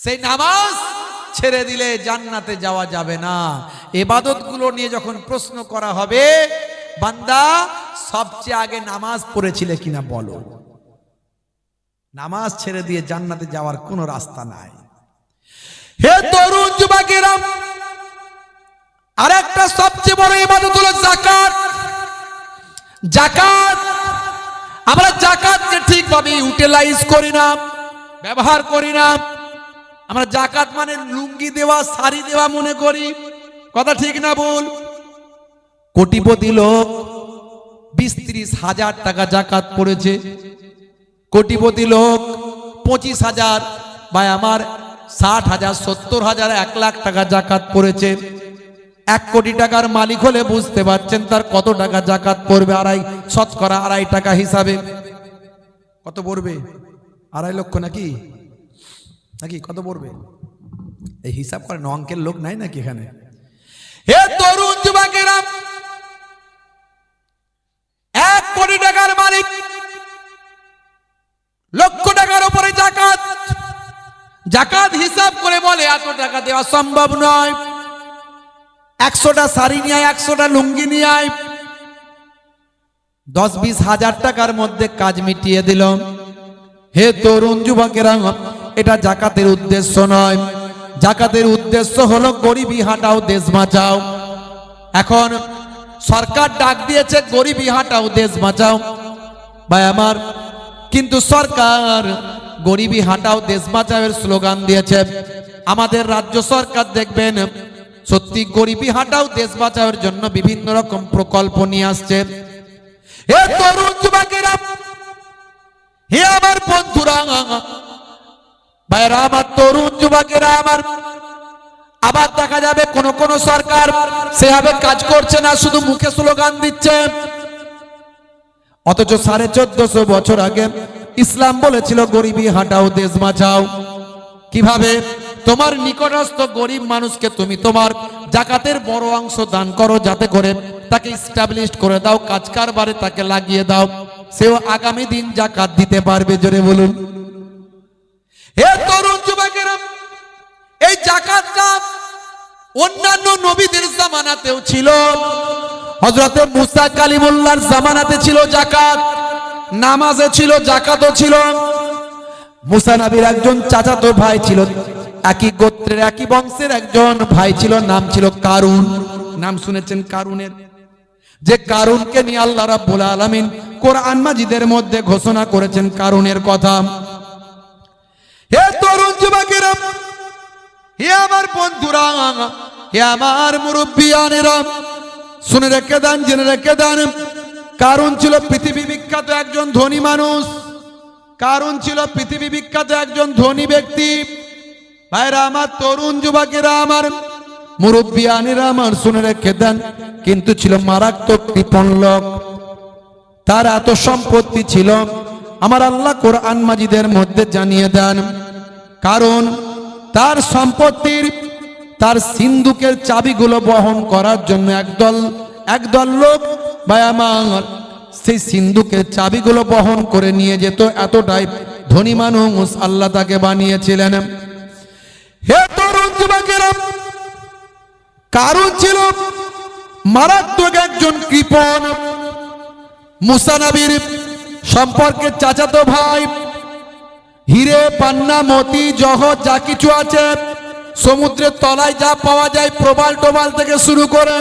সেই নামাজ ছেড়ে দিলে জান্নাতে যাওয়া যাবে না। এবাদতগুলো নিয়ে যখন প্রশ্ন করা হবে, বান্দা, সবচেয়ে আগে নামাজ পড়েছিলে কিনা বলো। নামাজ ছেড়ে দিয়ে জান্নাতে যাওয়ার কোনো রাস্তা নাই। হে তরুণ যুবকেরা আরেকটা সবচেয়ে বড় ইবাদত হলো জাকাত জাকাত আমরা জাকাতকে ঠিকভাবে ইউটিলাইজ করি না, ব্যবহার করি না। আমরা জাকাত মানে লুঙ্গি দেওয়া, শাড়ি দেওয়া মনে করি। কথা ঠিক না বল কোটিপতি লোক বিশ ত্রিশ হাজার টাকা জাকাত পড়েছে। কোটিপতি লোক পঁচিশ হাজার বা আমার ষাট হাজার, সত্তর হাজার, এক লাখ টাকা জাকাত পড়েছে। এক কোটি টাকার মালিক হলে বুঝতে পারছেন তার কত টাকা জাকাত পড়বে, আড়াই শতকরা আড়াই টাকা হিসাবে। কত পড়বে? আড়াই লক্ষ নাকি? নাকি কত পড়বে? এই হিসাব করেন অঙ্কের লোক নাই নাকি এখানে? হে তরুণ যুবকেরা, এক কোটি টাকার মালিক, লক্ষ টাকার উপরে জাকাত জাকাত হিসাব করে বলে, এত টাকা দেওয়া সম্ভব নয়। একশোটা শাড়ি নিয়ে একশোটা লুঙ্গি নিয়ে দশ বিশ হাজার টাকার মধ্যে কাজ মিটিয়ে দিল। হে তরুণ যুবকেরা এটা জাকাতের উদ্দেশ্য নয়। জাকাতের উদ্দেশ্য হলো গরিবি হাটাও, দেশ বাঁচাও। এখন সরকার ডাক দিয়েছে, গরিবি হাটাও, দেশ বাঁচাও। ভাই আমার, কিন্তু সরকার গরিবি হাটাও, দেশ বাঁচাওয়ের স্লোগান দিয়েছে। আমাদের রাজ্য সরকার দেখবেন, সত্যি গরিবি হাটাও, দেশ বাঁচাওয়ের জন্য বিভিন্ন রকম প্রকল্প নিয়ে আসছে। হে তরুণ যুবকেরা, হে আমার বন্ধুরা ভাইরা, আমার তরুণ যুবকেরা, আমার আবার দেখা যাবে কোন কোন সরকার সেভাবে কাজ করছে না, শুধু মুখে স্লোগান দিচ্ছে। অথচ সাড়ে চোদ্দশো বছর আগে ইসলাম বলেছিল, গরিবী হাঁটাও, দেশ বাঁচাও। কীভাবে? তোমার নিকটস্থ গরিব মানুষকে তুমি তোমার জাকাতের বড় অংশ দান করো, যাতে করে তাকে স্টাবলিশ করে দাও, কাজ কারবারে তাকে লাগিয়ে দাও। সেও আগামী দিন জাকাত দিতে পারবে, জোরে বলুন। হে তরুণ যুবকেরা, এই জাকাতটা অন্যান্য নবীদের জামানাতেও ছিল। হজরতে মুসা কালিমুল্লার জামানাতে ছিল জাকাত, নামাজে ছিল, জাকাতও ছিল। মুসা নবীর একজন চাচাতো ভাই ছিল, একই গোত্রের, একই বংশের একজন ভাই ছিল, নাম ছিল কারুন। নাম শুনেছেন কারুনের? যে কারুনকে নিয়ে আল্লাহ রাব্বুল আলামিন কোরআন মাজিদের মধ্যে ঘোষণা করেছেন কারুনের কথা। হে তরুণ যুবকেরা, হে আমার বন্ধুরা, হে আমার মুরব্বিয়ানেরা, শুনে রেখে দেন, জেনে রেখে দেন, কারণ ছিল পৃথিবী বিখ্যাত একজন ধনী মানুষ, কারণ ছিল পৃথিবী বিখ্যাত একজন ধনী ব্যক্তি। ভাইরা আমার তরুণ যুবকেরা, আমার মুরব্বিয়ানেরা, আমার শুনে রেখে দেন, কিন্তু ছিল মারাত্মক কৃপণ লোক। তার এত সম্পত্তি ছিল আমার আল্লাহ কোরআন মাজিদের মধ্যে জানিয়ে দেন, কারণ তার সম্পত্তির, তার সিন্ধুকের চাবিগুলো বহন করার জন্য একদল একদল লোক বা সেই সিন্ধুকের চাবিগুলো বহন করে নিয়ে যেত, এতটাই ধনী মানুষ আল্লাহ তাকে বানিয়েছিলেন। হে তরুণ কারণ ছিল মারাত্মক একজন কৃপণ, মুসানবীর সম্পর্কে চাচাতো ভাই, হিরে, পান্না, মতি, জহ, যা কিছু আছে, সমুদ্রের তলায় যা পাওয়া যায় প্রবাল টোবাল থেকে শুরু করে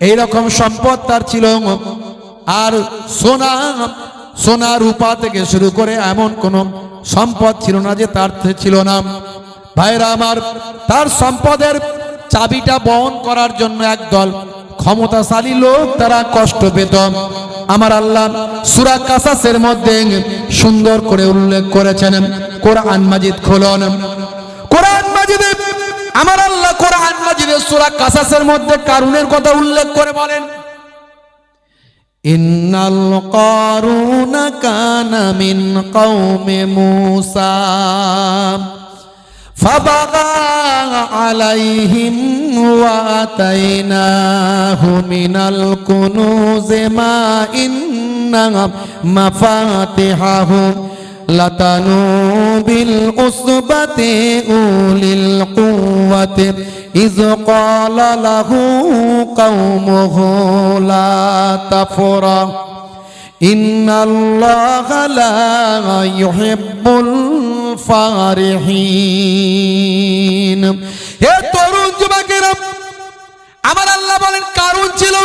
এই রকম সম্পদ তার ছিল। আর সোনা সোনা রূপা থেকে শুরু করে এমন কোন সম্পদ ছিল না যে তার ছিল না। ভাইরা আমার, তার সম্পদের চাবিটা বহন করার জন্য একদল ক্ষমতাশালী লোক, তারা কষ্ট পেত। আমার আল্লাহ সুরা কাসাসের মধ্যে সুন্দর করে উল্লেখ করেছেন, কোরআন মাজিদ খোলন। কোরআন মাজিদে, আমার আল্লাহ কোরআন মাজিদে সুরা কাসাসের মধ্যে কারুনের কথা উল্লেখ করে বলেন, ইন্নাল কারুন কানা মিন কওমে মূসা। فبغى عليهم واتيناه من الكنوز ما إن مفاتحه لتنوا بالعصبة أولي القوة إذ قال له قومه لا تفرح إن الله لا يحب الفارحين হে তরুণ যুবকেরা আমার আল্লাহ বলেন কারণ ছিল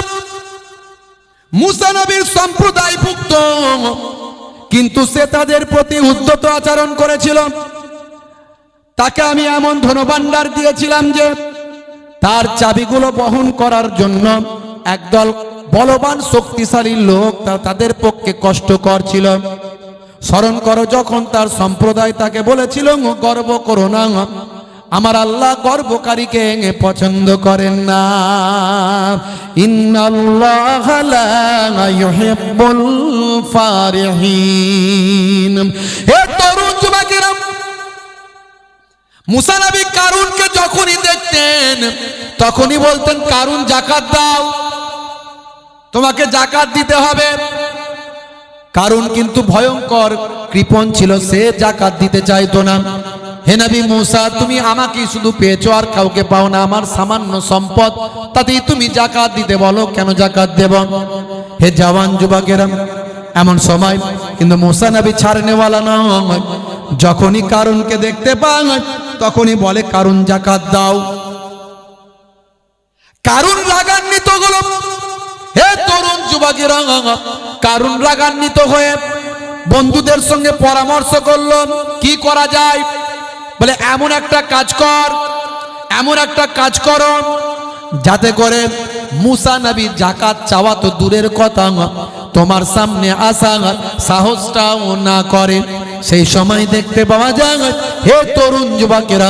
মুসা নবীর সম্প্রদায়ভুক্ত কিন্তু সে তাদের প্রতি উদ্যত আচরণ করেছিল তাকে আমি এমন ধনভাণ্ডার দিয়েছিলাম যে তার চাবিগুলো বহন করার জন্য একদল বলবান শক্তিশালী লোক তা- তাদের পক্ষে কষ্টকর ছিল। স্মরণ করো, যখন তার সম্প্রদায় তাকে বলেছিল গর্ব করো না, আমার আল্লাহ গর্বকারীকে পছন্দ করেন না। ইন্নাল্লাহ লা ইউহিব্বুল ফারিহিন। হে তরুণ যুবকেরা, মুসা নবী কারুনকে যখনই দেখতেন, তখনই বলতেন, কারুন জাকাত দাও। তোমাকে জাকাত দিতে হবে। কারণ কিন্তু ভয়ঙ্কর কৃপণ ছিল, সে জাকাত দিতে চাইতো না। হে নবী মুসা, তুমি আমাকে শুধু পেয়েছ আর কাউকে পাও না। আমার সামান্য সম্পদ, তাতেই তুমি জাকাত দিতে বলো, কেন জাকাত দেব? হে জওয়ান যুবকেরা, এমন সময় কিন্তু মুসা নবী ছাড়নেওয়ালা নয়। যখনই কারণকে দেখতে পায় তখনই বলে কারণ জাকাত দাও। কারণ তরুণ যুবকেরা কারণ রাগান্বিত হয়ে বন্ধুদের সঙ্গে পরামর্শ করল, কি করা যায়? বলে, এমন একটা কাজ কর, এমন একটা কাজ করো, যাতে করে মুসা নবী জাকাত চাওয়া তো দূরের কথা, তোমার সামনে আসা সাহসটাও না করে। সেই সময় দেখতে পাওয়া যায়, হে তরুণ যুবকেরা,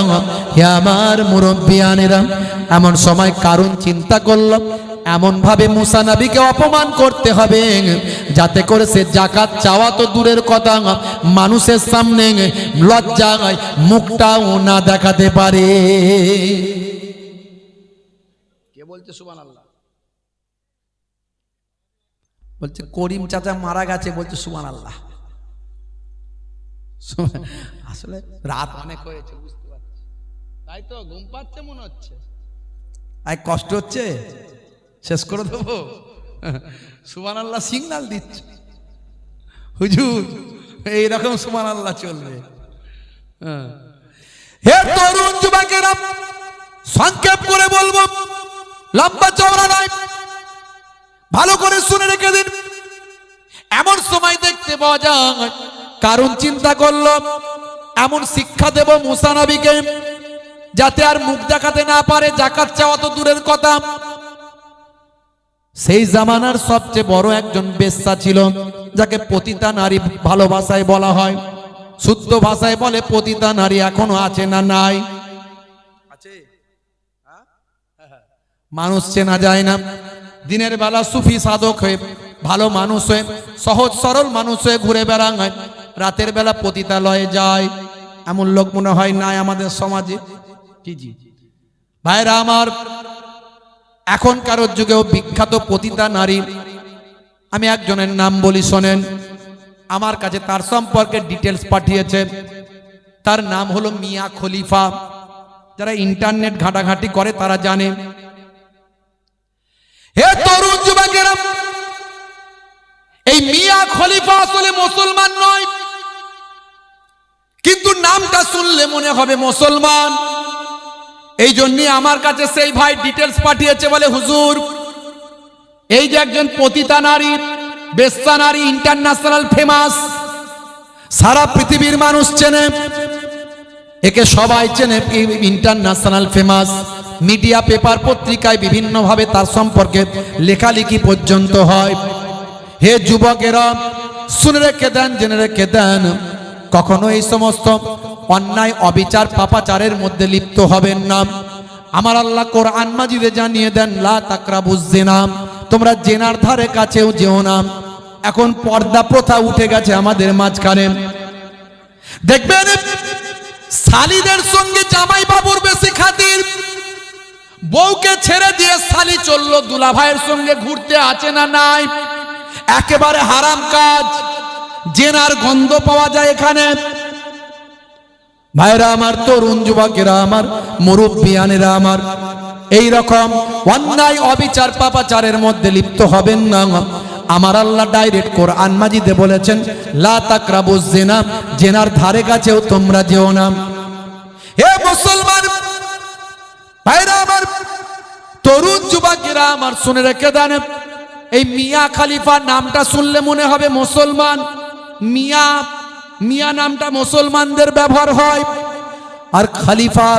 হে আমার মুরব্বিয়ানেরা। এমন সময় কারণ চিন্তা করলাম এমন ভাবে মুসা নবীকে অপমান করতে হবে। যাতে করে সে জাকাত চাওয়া তো দূরের কথা মানুষের সামনে লজ্জায় মুখটাও না দেখাতে পারে। কে বলছে সুবান আল্লাহ বলছে করিম চাচা মারা গেছে বলছে সুবান আল্লাহ আসলে রাত অনেক হয়েছে বুঝতে পারছি। তাই তো ঘুম পাচ্ছে মনে হচ্ছে। আই কষ্ট হচ্ছে? শেষ করে দেবো। সুমান আল্লাহ সিগনাল দিচ্ছে। হুজুর, এইরকম সুমান আল্লাহ চলবে। হ্যাঁ। হে তরুণ যুবকেরা, সংক্ষেপ করে বলব, লম্বা চওড়া নয়। ভালো করে শুনে রেখে দিন। এমন সময় দেখতে পাওয়া যায় কারণ চিন্তা করল, এমন শিক্ষা দেব মুসানবীকে যাতে আর মুখ দেখাতে না পারে, জাকাত চাওয়া তো দূরের কথা। সেই জামানার সবচেয়ে বড় একজন বেশ্যা ছিল যাকে পতিতা নারী ভালোবাসায় বলা হয়। শুদ্ধ ভাষায় বলে পতিতা নারী এখনও আছে না নাই। মানুষ চেনা যায় না। দিনের বেলা সুফি সাধক হয়ে ভালো মানুষ হয়ে সহজ সরল মানুষ হয়ে ঘুরে বেড়া হয়। রাতের বেলা পতিতালয়ে যায়। এমন লোক মনে হয় নাই আমাদের সমাজে। জি জি? ভাইরা আমার এখনকার যুগেও বিখ্যাত পতিতা নারী। আমি একজনের নাম বলি শোনেন, আমার কাছে তার সম্পর্কে ডিটেলস পাঠিয়েছে। তার নাম হলো মিয়া খলিফা। যারা ইন্টারনেট ঘাটাঘাটি করে তারা জানে। হে তরুণ যুবকেরা, এই মিয়া খলিফা আসলে মুসলমান নয়, কিন্তু নামটা শুনলে মনে হবে মুসলমান। এই জন্যই আমার কাছে সেই ভাই ডিটেলস পাঠিয়েছে বলে, হুজুর, এই যে একজন পতিতা নারী, বেশ্যা নারী ইন্টারন্যাশনাল ফেমাস সারা পৃথিবীর মানুষ চেনে। একে সবাই চেনে ইন্টারন্যাশনাল ফেমাস মিডিয়া পেপার পত্রিকায় বিভিন্নভাবে তার সম্পর্কে লেখালেখি পর্যন্ত হয়। হে যুবকেরা, শুনে রেখে দেন, জেনে রেখে দেন, কখনো এই সমস্ত অন্যায়, অবিচার পাপাচারের মধ্যে লিপ্ত হবেন না। আমার আল্লাহ কোরআন মাজিদে জানিয়ে দেন, লা তাকরাবুজ জিনা তোমরা জেনার ধারে কাছেও যেও না। এখন পর্দা প্রথা উঠে গেছে আমাদের মাঝখানে। দেখবেন শালিদের সঙ্গে জামাই বাবুর বেশি খাতির। বউকে ছেড়ে দিয়ে শালি চলল দুলা ভাইয়ের সঙ্গে ঘুরতে আছে না নাই? একেবারে হারাম কাজ। জেনার গন্ধ পাওয়া যায় এখানে। ভাইরা আমার, তরুণ যুবকেরা আমার, মুরব্বিয়ানেরা আমার এই রকম অন্যায়, অবিচার, পাপাচারের মধ্যে লিপ্ত হবেন না। আমার আল্লাহ ডাইরেক্ট কোরআন মাজিদে বলেছেন, লা তাকরাবুজ জেনা জেনার ধারে কাছেও তোমরা যেও না। হে মুসলমান ভাইরা আমার, তরুণ যুবকেরা আমার, শুনে রেখে দেন, এই মিয়া খালিফা নামটা শুনলে মনে হবে মুসলমান। মিয়া মিয়া নামটা মুসলমানদের ব্যবহার হয়। আর খালিফা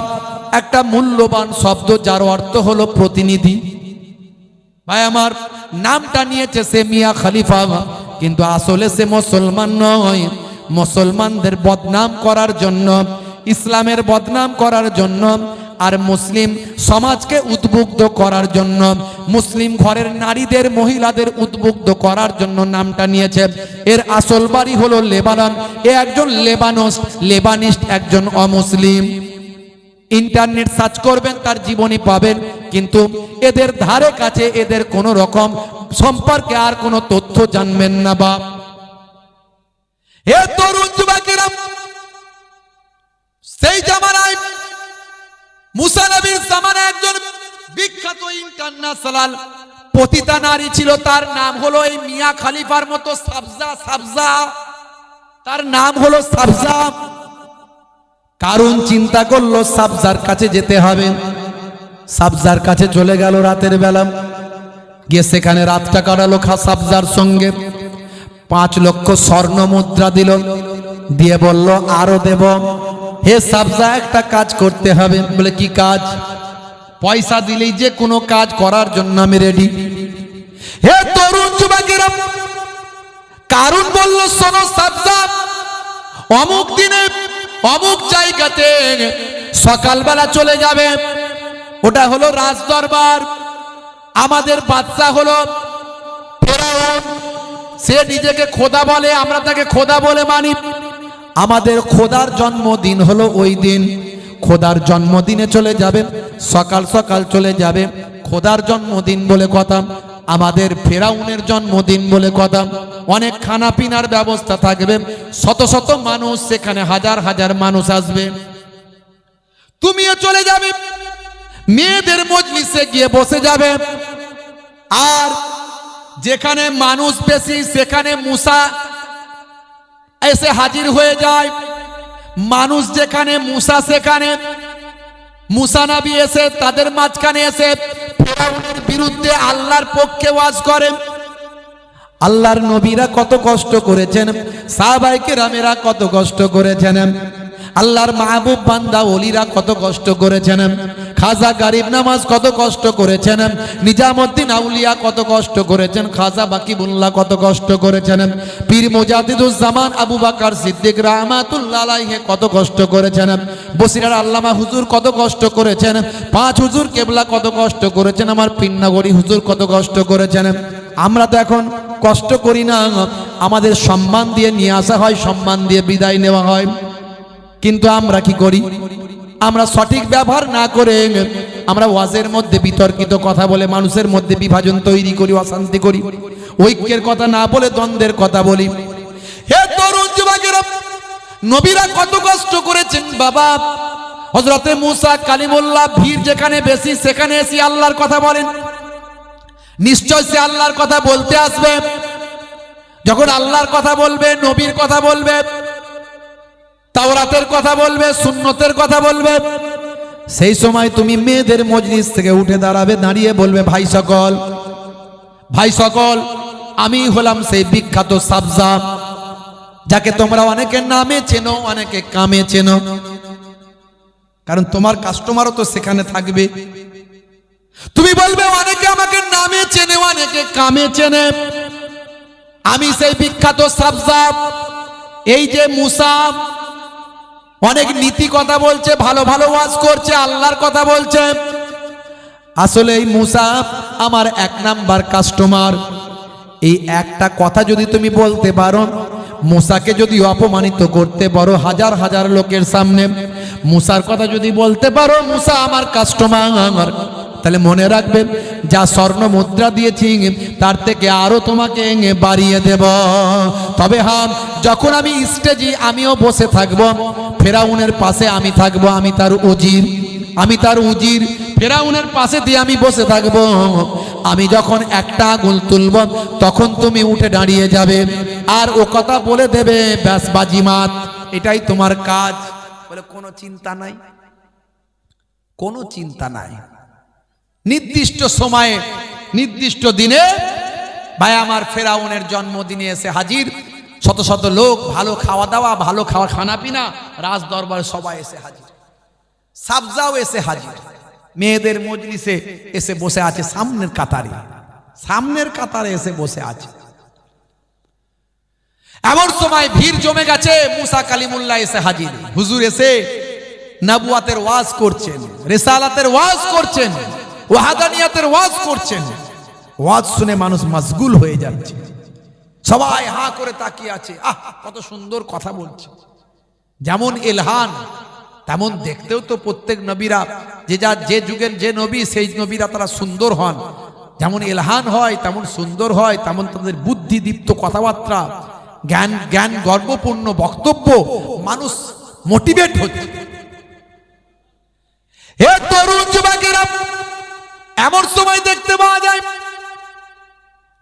একটা মূল্যবান শব্দ যার অর্থ হলো প্রতিনিধি। ভাই, আমার নামটা নিয়েছে সে মিয়া খালিফা, কিন্তু আসলে সে মুসলমান নয়। মুসলমানদের বদনাম করার জন্য, ইসলামের বদনাম করার জন্য আর মুসলিম সমাজকে উদ্বুদ্ধ করার জন্য, মুসলিম ঘরের নারীদের, মহিলাদের উদ্বুদ্ধ করার জন্য নামটা নিয়েছে। এর আসল বাড়ি হলো লেবানন। এ একজন লেবানস, লেবানিস্ট একজন অমুসলিম। ইন্টারনেট সার্চ করবেন, তার জীবনী পাবেন। কিন্তু এদের ধারে কাছে এদের কোন রকম সম্পর্কে আর কোনো তথ্য জানবেন না বা তরুণ সেই জামানায় মুসা নবীর জামানায় একজন বিখ্যাত ইন্টারন্যাশনাল পতিতা নারী ছিল, তার নাম হলো এই মিয়া খালিফার মতো সাবজা সাবজা। তার নাম হলো সাবজা। কারণ চিন্তা করল সাবজার কাছে যেতে হবে। সাবজার কাছে চলে গেল রাতের বেলা। গিয়ে সেখানে রাতটা কাটালো খা সাবজার সঙ্গে। পাঁচ লক্ষ স্বর্ণ মুদ্রা দিল। দিয়ে বলল, আরও দেব। হে সাবজা, একটা কাজ করতে হবে। বলে, কি কাজ? পয়সা দিলেই যে কোনো কাজ করার জন্য আমি রেডি হে তরুণ যুবকেরা, কারণ বলল, শোনো সাবজা, অমুক দিনে অমুক জায়গাতে সকালবেলা চলে যাবে। ওটা হলো রাজ দরবার আমাদের বাচ্চা হলো ফেরাউন। সে নিজেকে খোদা বলে, আমরা তাকে খোদা বলে মানি। আমাদের খোদার জন্মদিন হলো ওই দিন। খোদার জন্মদিনে চলে যাবে, সকাল সকাল চলে যাবে। খোদার জন্মদিন বলে কথা, আমাদের ফেরাউনের জন্মদিন বলে কথা। অনেক খানা পিনার ব্যবস্থা থাকবে, শত শত মানুষ সেখানে, হাজার হাজার মানুষ আসবে। তুমিও চলে যাবে, মেয়েদের মজলিসে গিয়ে বসে যাবে। আর যেখানে মানুষ বেশি, সেখানে মুসা এসে হাজির হয়ে যায়। মানুষ যেখানে, মুসা সেখানে। মুসা নাবি এসে তাদের মাঝখানে এসে ফেরাউনের বিরুদ্ধে আল্লাহর পক্ষে ওয়াজ করেন। আল্লাহর নবীরা কত কষ্ট করেছেন সাহবাইকে রামেরা কত কষ্ট করেছেন। আল্লাহর মাহবুব বান্দা, ওলিরা কত কষ্ট করেছেন, খাজা গারিব নামাজ কত কষ্ট করেছেন, নিজামুদ্দিন আউলিয়া কত কষ্ট করেছেন, খাজা বাকিবুল্লাহ কত কষ্ট করেছেন, পীর মুজাদিদুজ্জামান আবু বাকার সিদ্দিক রহমাতুল্লাহ আলাইহি কত কষ্ট করেছেন, বসিরার আল্লামা হুজুর কত কষ্ট করেছেন, পাঁচ হুজুর কেবলা কত কষ্ট করেছেন, আমার পিন্নাগরি হুজুর কত কষ্ট করেছেন। আমরা তো এখন কষ্ট করি না, আমাদের সম্মান দিয়ে নিয়ে আসা হয়, সম্মান দিয়ে বিদায় নেওয়া হয়। কিন্তু আমরা কি করি? আমরা সঠিক ব্যবহার না করে আমরা ওয়াজের মধ্যে বিতর্কিত কথা বলে মানুষের মধ্যে বিভাজন তৈরি করি, অশান্তি করি। ঐক্যের কথা না বলে দ্বন্দ্বের কথা বলি। হে তরুণ যুবকেরা, নবীরা কত কষ্ট করেছেন বাবা। হজরতে মুসা কালিমুল্লাহ ভিড় যেখানে বেশি, সেখানে এসে আল্লাহর কথা বলেন। নিশ্চয় সে আল্লাহর কথা বলতে আসবে। যখন আল্লাহর কথা বলবে, নবীর কথা বলবে তাওরাতের কথা বলবে, সুন্নতের কথা বলবে। সেই সময় তুমি মেয়েদের মজলিস থেকে উঠে দাঁড়াবে, দাঁড়িয়ে বলবে, ভাই সকল ভাই সকল, আমি হলাম সেই বিখ্যাত সাবজা, যাকে তোমরা অনেকে নামে চেনো, অনেকে কামে চেনো। কারণ তোমার কাস্টমারও তো সেখানে থাকবে। তুমি বলবে, অনেকে আমাকে নামে চেনে, অনেকে কামে চেনে। আমি সেই বিখ্যাত সাবজা, এই যে মুসা অনেক নীতি কথা বলছে ভালো ভালো ওয়াজ করছে আল্লাহর কথা বলছে। আসলে এই মুসা আমার এক নাম্বার কাস্টমার এই একটা কথা যদি তুমি বলতে পারো মুসাকে যদি অপমানিত করতে পারো হাজার হাজার লোকের সামনে মুসার কথা যদি বলতে পারো মুসা আমার কাস্টমার আমার তাহলে মনে রাখবে যা স্বর্ণ মুদ্রা দিয়েছি তার থেকে আরও তোমাকে বাড়িয়ে দেব। তবে হ্যাঁ যখন আমি স্টেজে আমিও বসে থাকব ফেরাউনের পাশে আমি থাকব, আমি তার উজির, আমি তার উজির। ফেরাউনের পাশে দিয়ে আমি বসে থাকব। আমি যখন একটা আঙুল তুলব, তখন তুমি উঠে দাঁড়িয়ে যাবে। আর ও কথা বলে দেবে, ব্যাস বাজিমাত এটাই তোমার কাজ। বলে, কোনো চিন্তা নাই, কোনো চিন্তা নাই। নির্দিষ্ট সময়ে, নির্দিষ্ট দিনে ভাই, আমার ফেরাউনের জন্মদিনে এসে হাজির। শত শত লোক, ভালো খাওয়া দাওয়া, ভালো খাওয়া খানা পিনা, রাজ দরবার সবাই এসে হাজির। সাবজাও এসে হাজির। মেয়েদের মজলিসে এসে বসে আছে সামনের কাতারে। সামনের কাতারে এসে বসে আছে। এমন সময় ভিড় জমে গেছে, মুসা কালিমুল্লাহ এসে হাজির। হুজুর এসে নাবুয়াতের ওয়াজ করছেন, রেসালাতের ওয়াজ করছেন, ওয়াহাদানিয়াতের ওয়াজ করছেন। ওয়াজ শুনে মানুষ মশগুল হয়ে যাচ্ছে। সবাই হা করে তাকিয়ে আছে। আহ, কত সুন্দর কথা বলছে। যেমন এলহান, তেমন দেখতেও তো প্রত্যেক নবীরা, যে যা, যে যুগের যে নবী, সেই নবীরা তারা সুন্দর হন। যেমন এলহান হয়, তেমন সুন্দর হয়, তেমন তাদের বুদ্ধিদীপ্ত কথাবার্তা, জ্ঞান জ্ঞান গর্বপূর্ণ বক্তব্য, মানুষ মোটিভেট হচ্ছে। হে তরুণ যুবকেরা, এমন সময় দেখতে পাওয়া যায়,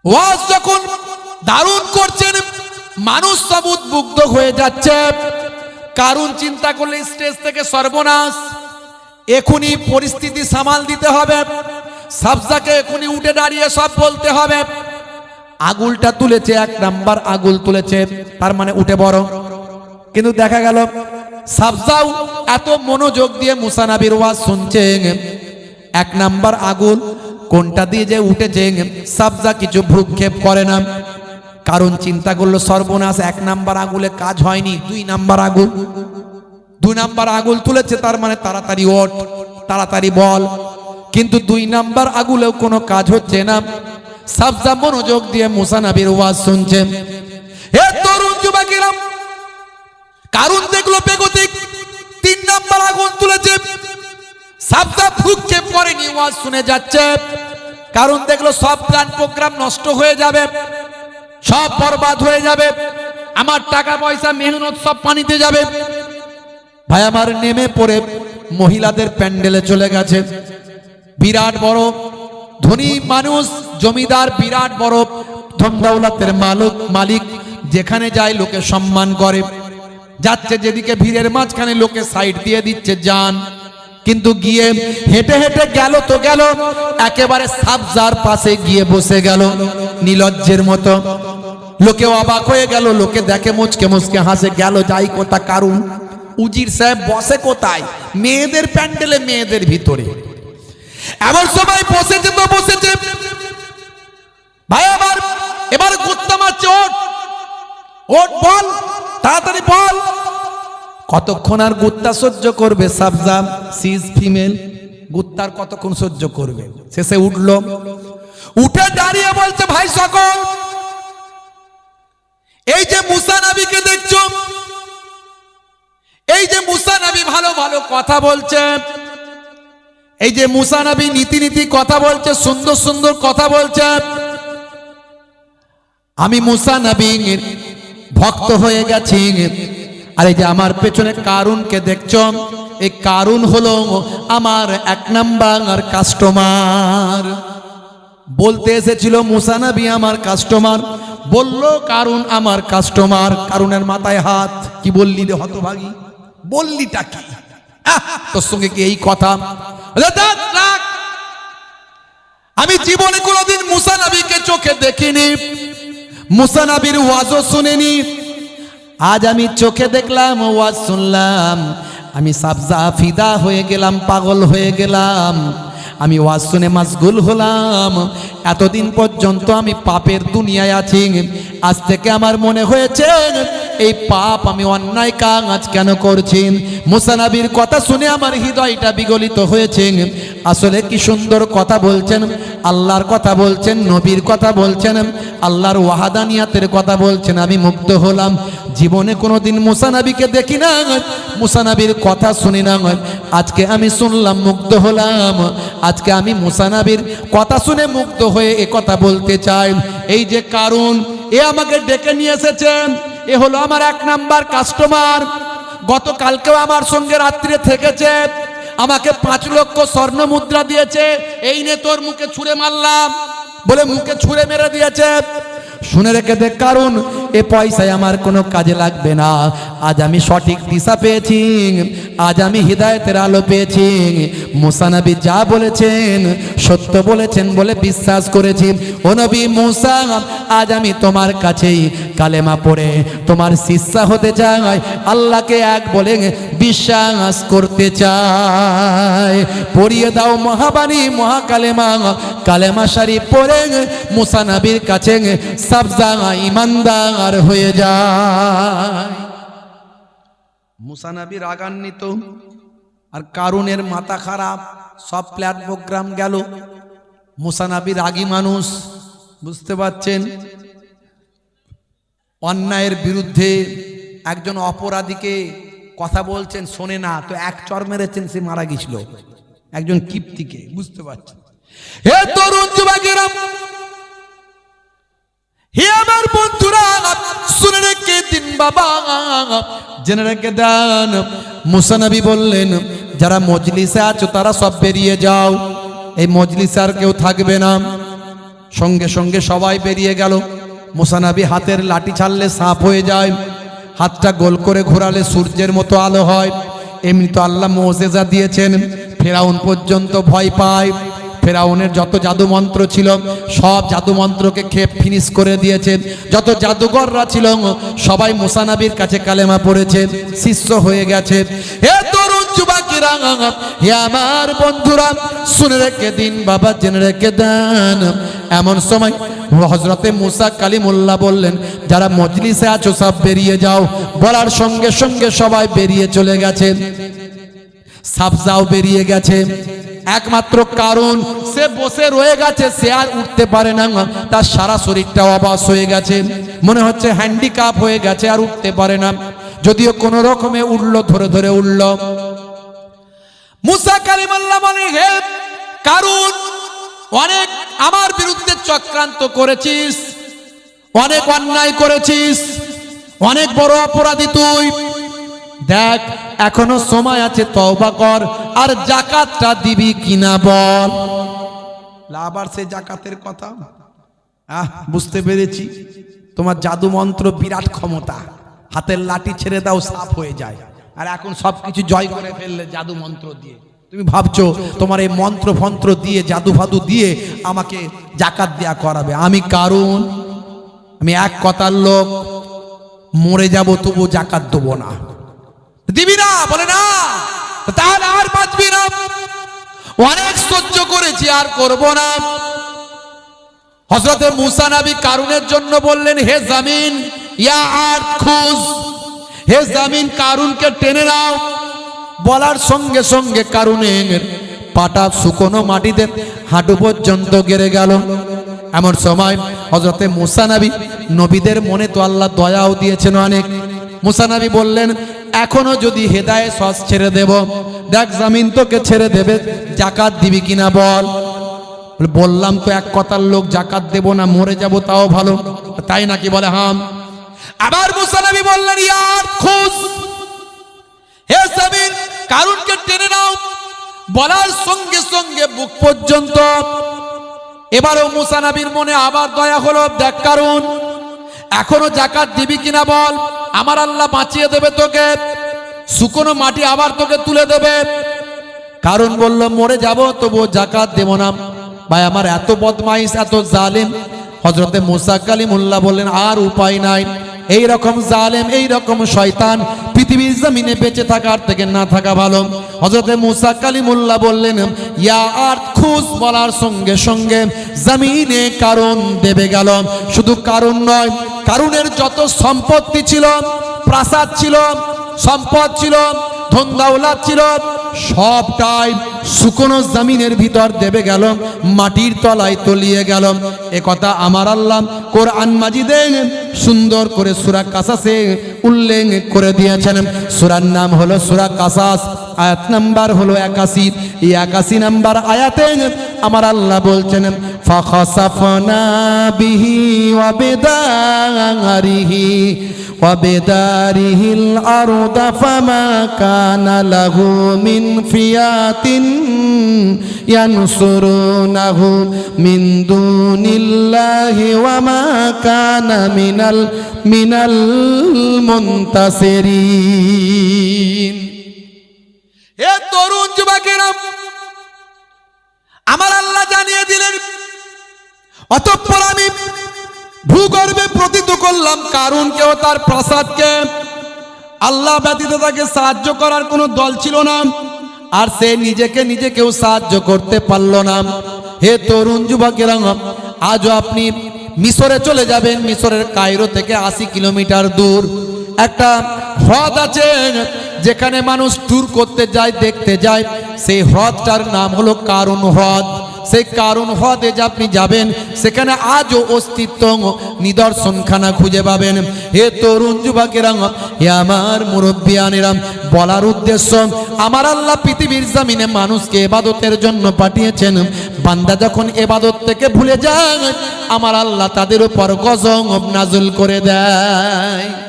ওয়াজ যখন দারুণ করছেন। মানুষ সব উদ্বুগ্ধ হয়ে যাচ্ছে। কারণ চিন্তা করলে স্টেজ থেকে সর্বনাশ। এখনই পরিস্থিতি সামাল দিতে হবে। সাবজাকে এখনই উঠে দাঁড়িয়ে সব বলতে হবে। আগুলটা তুলেছে, এক নাম্বার আগুল তুলেছে, তার মানে উঠে বড় কিন্তু দেখা গেল সাবজাও এত মনোযোগ দিয়ে মুসানাবির ওয়াজ শুনছে এক নাম্বার আগুল কোনটা দিয়ে যে উঠেছে সাবজা কিছু ভ্রুক্ষেপ করে না। কারণ চিন্তা করল সর্বনাশ, এক নাম্বার আগুলে কাজ হয়নি, দুই নাম্বার আগুল দুই নাম্বার আগুল তুলেছে, তার মানে তাড়াতাড়ি ওঠ, তাড়াতাড়ি বল। কিন্তু দুই নাম্বার আগুলেও কোনো কাজ হচ্ছে না। সাবজা মনোযোগ দিয়ে মুসানাবির ওয়াজ শুনছে। হে তরুণ যুবকেরা, কারণ দেখল বেগতিক, তিন নাম্বার আগুন তুলেছে। সাবজা ভ্রুক্ষেপ করেনি ওয়াজ শুনে যাচ্ছে। কারণ দেখল সব প্ল্যান প্রোগ্রাম নষ্ট হয়ে যাবে। সব বরবাদ হয়ে যাবে। আমার টাকা পয়সা, মেহনত সব পানিতে যাবে। ভাই, আমার নেমে পড়ে মহিলাদের প্যান্ডেলে চলে গেছে। বিরাট বড়, ধনী মানুষ, জমিদার, বিরাট বড় ধমদাউলাতের মালিক মালিক, যেখানে যায় লোকে সম্মান করে। যাচ্ছে যেদিকে ভিড়ের মাঝখানে, লোকে সাইড দিয়ে দিচ্ছে, যান। কিন্তু গিয়ে হেঁটে হেঁটে গেল তো গেল, একেবারে সাবজার পাশে গিয়ে বসে গেল নিলজ্জের মতো। লোকে অবাক হয়ে গেল, লোকে দেখে মুচকে মুচকে হাসে, গেল যাই কোথা, কারুন? উজির সাহেব, বসে কোথায়? মেয়েদের প্যান্ডেলে, মেয়েদের ভিতরে। এমন সময় বসেছে তো বসেছে ভাই আবার এবার গুত্তা মারছে ওট ওট বল, তাড়াতাড়ি বল। কতক্ষণ আর গুত্তা সহ্য করবে সাবজাম সিজ ফিমেল গুত্তার কতক্ষণ সহ্য করবে? শেষে উঠল। উঠে দাঁড়িয়ে বলছে, ভাই সকল, এই যে মুসা নবীকে দেখছ, এই যে মুসা নবী ভালো ভালো কথা বলছে, এই যে মুসা নবী নীতি নীতি কথা বলছে, সুন্দর সুন্দর কথা বলছে, আমি মুসা নবীর ভক্ত হয়ে গেছি। আর এই যে আমার পেছনে কারুনকে দেখছ এই কারুন হলো আমার এক নাম্বার কাস্টমার বলতে এসেছিল মুসানাবি আমার কাস্টমার বলল কারুন আমার কাস্টমার কারুনের মাথায় হাত। কি বললি রে হতভাগী? বললিটা কি? তোর সঙ্গে কি এই কথা? বলে, "ধ্যাৎ, রাখ। আমি জীবনে কোনোদিন মুসা নবীকে চোখে দেখিনি। মুসা নবীর ওয়াজও শুনিনি। আজ আমি চোখে দেখলাম, ওয়াজ শুনলাম। আমি সাবজা ফিদা হয়ে গেলাম, পাগল হয়ে গেলাম। আমি ওয়াজ শুনে মাসগুল হলাম। এতদিন পর্যন্ত আমি পাপের দুনিয়ায় আছি। আজ থেকে আমার মনে হয়েছে এই পাপ আমি অন্যায় কাজ কেন করছি? মুসানাবির কথা শুনে আমার হৃদয়টা বিগলিত হয়েছে। আসলে কি সুন্দর কথা বলছেন? আল্লাহর কথা বলছেন, নবীর কথা বলছেন, আল্লাহর ওয়াহাদানিয়াতের কথা বলছেন। আমি মুগ্ধ হলাম। জীবনে কোনোদিন মুসানাবিকে দেখি না। মুসানাবির কথা শুনি না। আজকে আমি শুনলাম, মুগ্ধ হলাম। আজকে আমি মুসানাবির কথা শুনে মুগ্ধ হয়ে এ কথা বলতে চাই। এই যে কারণ, এ আমাকে ডেকে নিয়ে এসেছেন। এ হলো আমার এক নাম্বার কাস্টমার গতকালকেও আমার সঙ্গে রাত্রে থেকেছে। আমাকে পাঁচ লক্ষ স্বর্ণ মুদ্রা দিয়েছে। এই নে তোর মুখে ছুঁড়ে মারলাম। বলে মুখে ছুঁড়ে মেরে দিয়েছে। শুনে রেখে দেখ কারণ এ পয়সায় আমার কোনো কাজে লাগবে না। আজ আমি সঠিক দিশা পেয়েছি, আজ আমি হৃদায়তের আলো পেয়েছি। মুসানবী যা বলেছেন, সত্য বলেছেন বলে বিশ্বাস করেছি। ও নবী মুসা, আজ আমি তোমার কাছেই কালেমা পড়ে, তোমার শিষ্যা হতে চাই, আল্লাহকে এক বলে বিশ্বাস করতে চাই। পড়িয়ে দাও মহাবাণী, মহাকালেমা, কালেমা শাড়ি পড়ে মুসানবীর কাছে ইমানদার হয়ে যায়। মুসানবী রাগান্বিত, আর কারুনের মাথা খারাপ, সব প্ল্যাট প্রোগ্রাম গেল। মুসানাবি রাগী মানুষ, বুঝতে পারছেন? অন্যায়ের বিরুদ্ধে একজন অপরাধীকে কথা বলছেন, শোনে না, তো এক চর মেরেছেন, সে মারা গেছিল। একজন কিপ্তিকে, বুঝতে পারছেন? হে তরুণ যুবকেরা হে আমার বন্ধুরা, শুনে রেখে দিন বাবা। জেনে রেখে দেন মুসানবী বললেন, যারা মজলিসে আছো তারা সব বেরিয়ে যাও। এই মজলিসে আর কেউ থাকবে না। সঙ্গে সঙ্গে সবাই বেরিয়ে গেল। মুসানবী হাতের লাঠি ছাড়লে সাপ হয়ে যায়। হাতটা গোল করে ঘোরালে সূর্যের মতো আলো হয়। এমনি তো আল্লাহ মোজেজা দিয়েছেন। ফেরাউন পর্যন্ত ভয় পায়। ফেরাউনের যত জাদু মন্ত্র ছিল, সব জাদু মন্ত্রকে খেপ ফিনিশ করে দিয়েছে। যত জাদুঘররা ছিল, সবাই মুসানাবির কাছে কালেমা পড়েছে, শিষ্য হয়ে গেছে। আমার বন্ধুরা, শুনে রেখে দিন, বাবা, জেনে রেখে দেন। এমন সময় হজরতে মুসা কালিমুল্লাহ বললেন, যারা মজলিসে আছো, সব বেরিয়ে যাও। বলার সঙ্গে সঙ্গে সবাই বেরিয়ে চলে গেছে। সাবজাও বেরিয়ে গেছে। একমাত্র কারণ, সে বসে রয়ে গেছে, সে আর উঠতে পারে না। তার সারা শরীরটা অবাস হয়ে গেছে। মনে হচ্ছে হ্যান্ডিক্যাপ হয়ে গেছে, আর উঠতে পারে না। যদিও কোন রকমে উঠল ধরে ধরে উঠল মুসা কালিমাল্লাহ বলে, হে কারণ অনেক আমার বিরুদ্ধে চক্রান্ত করেছিস, অনেক অন্যায় করেছিস, অনেক বড় অপরাধী তুই। দেখ, এখনও সময় আছে, তওবা কর। আর জাকাতটা দিবি কিনা বল। আবার সে জাকাতের কথা? আহ, বুঝতে পেরেছি। তোমার জাদু মন্ত্র বিরাট ক্ষমতা। হাতের লাঠি ছেড়ে দাও, সাফ হয়ে যায়। আর এখন সবকিছু জয় করে ফেললে জাদু মন্ত্র দিয়ে। তুমি ভাবছ, তোমার এই মন্ত্র ফন্ত্র দিয়ে জাদু ফাদু দিয়ে আমাকে জাকাত দেয়া করাবে। আমি কারণ আমি এক কথার লোক। মরে যাব তবু জাকাত দেবো না। দিবি না, বলে না। তাহলে আর বাঁচবি না। অনেক সহ্য করেছি, আর করব না। হজরতে মুসা নবী কারুনের জন্য বললেন, হে জামিন, ইয়া আর খুজ। হে জামিন, কারুনকে টেনে নাও। বলার সঙ্গে সঙ্গে কারুনের পাটা শুকনো মাটিতে হাঁটু পর্যন্ত গেড়ে গেল। এমন সময় হজরতে মুসা নবী, নবীদের মনে তো আল্লাহ দয়াও দিয়েছেন অনেক। মুসানবী বললেন এখনও যদি হেদায়ে সস ছেড়ে দেব, দেখ জামিন তোকে ছেড়ে দেবে, জাকাত দিবি কিনা বল। বললাম তো এক কথার লোক, জাকাত দেব না, মরে যাব, তাও ভালো। তাই নাকি বলে, হাম। আবার মুসানবী বললেন, ইয়ার খুশ হে জামিন, কারুনকে টেনে নাও। বলার সঙ্গে সঙ্গে বুক পর্যন্ত। এবারও মুসানবীর মনে আবার দয়া হলো, দেখ কারণ এখনও জাকাত দিবি কিনা বল? আমার আল্লাহ বাঁচিয়ে দেবে তোকে। শুকনো মাটি আবার তোকে তুলে দেবে। কারণ বলল, মরে যাব তবু জাকাত দেব না। ভাই, আমার এত বদমাইশ, এত জালিম। হজরতে কালিমুল্লাহ বললেন, আর উপায় নাই। এই রকম জালেম এই রকম শয়তান পৃথিবীর জমিনে বেঁচে থাকার থেকে না থাকা ভালো। হজরতে মুসা কালিমুল্লাহ বললেন, ইয়া আর খুশ বলার সঙ্গে সঙ্গে জমিনে কারণ দেবে গেল। শুধু কারণ নয়, কারণের যত সম্পত্তি ছিল, প্রাসাদ ছিল, সম্পদ ছিল, ধন দাওলাত ছিল, সবটাই শুকনো জমিনের ভিতর দেবে গেল, মাটির তলায় তলিয়ে গেল। এ কথা আমার আল্লাহ কোরআন মাজিদে সুন্দর করে সুরা কাসাসে উল্লেখ করে দিয়েছেন। সুরার নাম হলো সুরা কাসাস। আয়াত নাম্বার হলো একাশি। এই একাশি নাম্বার আয়াতে আমার আল্লাহ বলছেন, ফাখাসাফনা বিহি ওয়া বিদারিহি, ওয়া বিদারিহিল আরদা ফামা কানা লাহু মিন ফিয়াতিন ইয়ানসুরুনাহু মিন দুনিল্লাহি ওয়া মা কানা এ তরুণ যুবকেরা, আমার আল্লাহ জানিয়ে দিলেন, অতঃপর আমি ভূগর্ভে প্রতীত করলাম, কারণ কেউ তার প্রাসাদকে আল্লাহ ব্যতীত তাকে সাহায্য করার কোনো দল ছিল না, আর সে নিজেকে নিজে কেউ সাহায্য করতে পারল না। হে তরুণ যুবকেরা, আজও আপনি মিশরে চলে যাবেন, মিশরের কায়রো থেকে আশি কিলোমিটার দূর। একটা হ্রদ আছে যেখানে মানুষ ট্যুর করতে যায়, দেখতে যায়, সেই হ্রদটার নাম হলো কারণ হ্রদ। সেই কারণ হ্রদে যে আপনি যাবেন, সেখানে আজও অস্তিত্ব নিদর্শনখানা খুঁজে পাবেন। হে তরুণ যুবকেরা, হে আমার মুরব্বী মুরব্বিয়ানেরা, বলার উদ্দেশ্য, আমার আল্লাহ পৃথিবীর জামিনে মানুষকে এবাদতের জন্য পাঠিয়েছেন। বান্দা যখন এবাদত থেকে ভুলে যায়, আমার আল্লাহ তাদের উপর গজব নাজুল করে দেয়।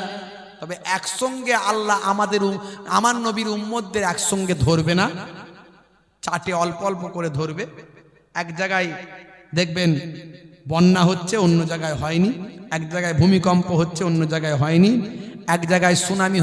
তবে একসঙ্গে আল্লাহ আমাদের আমার নবীর উম্মতদের একসঙ্গে ধরবে না। চাটে অল্প অল্প করে ধরবে। এক জায়গায় দেখবেন বন্যা হচ্ছে, অন্য জায়গায় হয়নি। এক জায়গায় ভূমিকম্প হচ্ছে, অন্য জায়গায় হয়নি। এক জায়গায় সুনামি